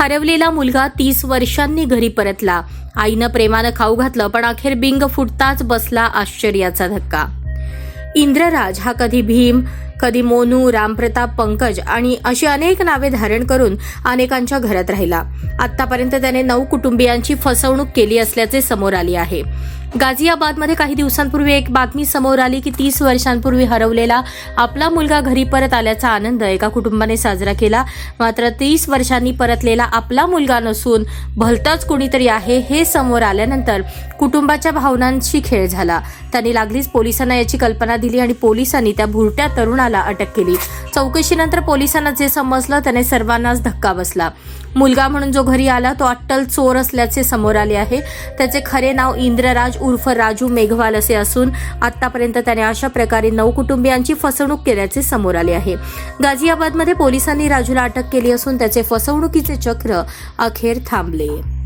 हरवलेला मुलगा तीस वर्षांनी घरी परतला. आईनं प्रेमानं खाऊ घातलं पण अखेर बिंग फुटताच बसला आश्चर्याचा धक्का. इंद्रराज हा कधी भीम कधी मोनू रामप्रताप पंकज आणि अशी अनेक नावे धारण करून अनेकांच्या घरात राहिला. आतापर्यंत त्याने नऊ कुटुंबियांची फसवणूक केली असल्याचे समोर आले आहे. गाझियाबादमध्ये काही दिवसांपूर्वी एक बातमी समोर आली की तीस वर्षांपूर्वी हरवलेला आपला मुलगा घरी परत आल्याचा आनंद एका कुटुंबाने साजरा केला. मात्र तीस वर्षांनी परतलेला आपला मुलगा नसून भलताच कुणीतरी आहे हे समोर आल्यानंतर कुटुंबाच्या भावनांशी खेळ झाला. त्यांनी लागलीच पोलिसांना याची कल्पना दिली आणि पोलिसांनी त्या भुरट्या तरुणाला अटक केली. चौकशीनंतर पोलिसांना जे समजलं त्याने सर्वांनाच धक्का बसला. मुलगा म्हणून जो घरी आला तो अट्टल चोर असल्याचे समोर आले आहे. त्याचे खरे नाव इंद्रराज उर्फ राजू मेघवाल असे असून आतापर्यंत त्याने अशा प्रकारे नऊ कुटुंबियांची फसवणूक केल्याचे समोर आले आहे. गाझियाबादमध्ये पोलिसांनी राजूला अटक केली असून त्याचे फसवणुकीचे चक्र अखेर थांबले.